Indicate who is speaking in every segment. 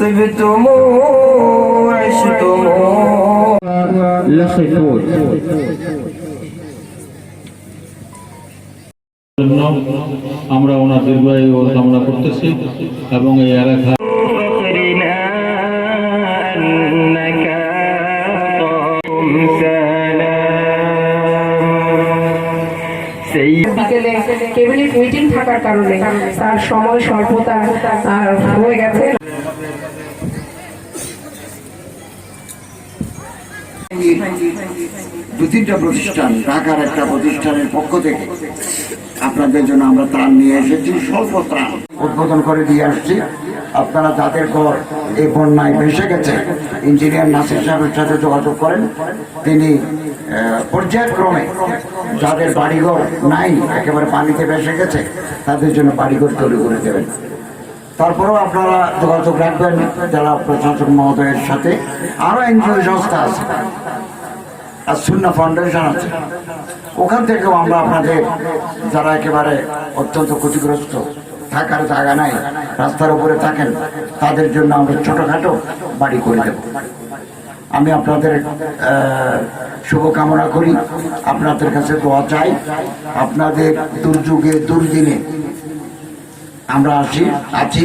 Speaker 1: طبتم وعشتم
Speaker 2: لخفوت
Speaker 3: জন্য আমরা ওনার দীর্ঘায়ু কামনা করতেছি এবং এই এলাকা
Speaker 1: فخرنا أنك সেই
Speaker 4: বিকেলে মিটিং থাকার কারণে তার সময় স্বল্পতা হয়ে গেছে।
Speaker 5: দু তিনটা প্রতিষ্ঠান ঢাকার একটা প্রতিষ্ঠানের পক্ষ থেকে আপনাদের জন্য আমরা ত্রাণ নিয়ে এসেছি স্বল্প ত্রাণ। উদ্বোধন করে দিয়ে আসছি। আপনারা যাদের ঘর এই বন্যায় ভেসে গেছে ইঞ্জিনিয়ার নাসির সাহেবের সাথে যোগাযোগ করেন। তিনি পর্যায়ক্রমে যাদের বাড়িঘর নাই, একেবারে পানিতে ভেসে গেছে, তাদের জন্য বাড়িঘর তৈরি করে দেবেন। তারপরেও আপনারা যোগাযোগ রাখবেন যারা প্রশাসক মহোদয়ের সাথে। আরও এনজিও সংস্থা আছে, আর শূন্য ফাউন্ডেশন আছে। ওখান থেকেও আমরা আপনাদের, যারা একেবারে অত্যন্ত ক্ষতিগ্রস্ত থাকার জায়গা নাই, রাস্তার উপরে থাকেন, তাদের জন্য আমরা ছোটখাটো বাড়ি করে দেব। আমি আপনাদের শুভকামনা করি, আপনাদের কাছে দোয়া চাই। আপনাদের দুর্যোগে, দুর্দিনে আমরা আছি আছি,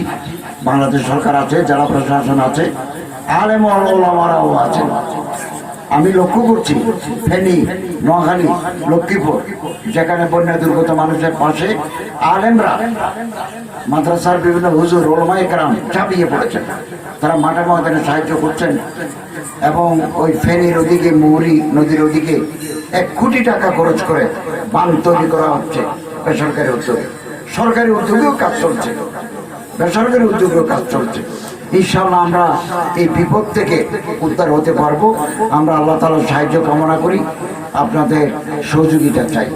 Speaker 5: বাংলাদেশ সরকার আছে, জেলা প্রশাসন আছে, আলেম ওলামারাও আছেন আমি লক্ষ্য করছি, ফেনী, নোয়াখালী, লক্ষ্মীপুর, যেখানে বন্যা দুর্গত মানুষের পাশে আলেমরা মাদ্রাসার বিভিন্ন হুজুর ওলমাই কারাম চাপিয়ে পড়েছেন। তারা মাঠে ময়দানে সাহায্য করছেন এবং ওই ফেনীর ওদিকে, মৌরি নদীর ওদিকে এক কোটি টাকা খরচ করে বান তৈরি করা হচ্ছে বেসরকারি উদ্যোগে। সরকারি উদ্যোগেও কাজ চলছে। বেসরকারি উদ্যোগেও কাজ চলছে। ইনশাল্লাহ আমরা এই বিপদ থেকে উদ্ধার হতে পারব। আমরা আল্লাহ তালার সাহায্য কামনা করি। আপনাদের সহযোগিতা চাই।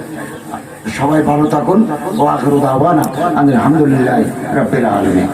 Speaker 5: সবাই ভালো থাকুন। ও আখরুদ আহ্বানা আলহামদুলিল্লাহ রাবিল আলমী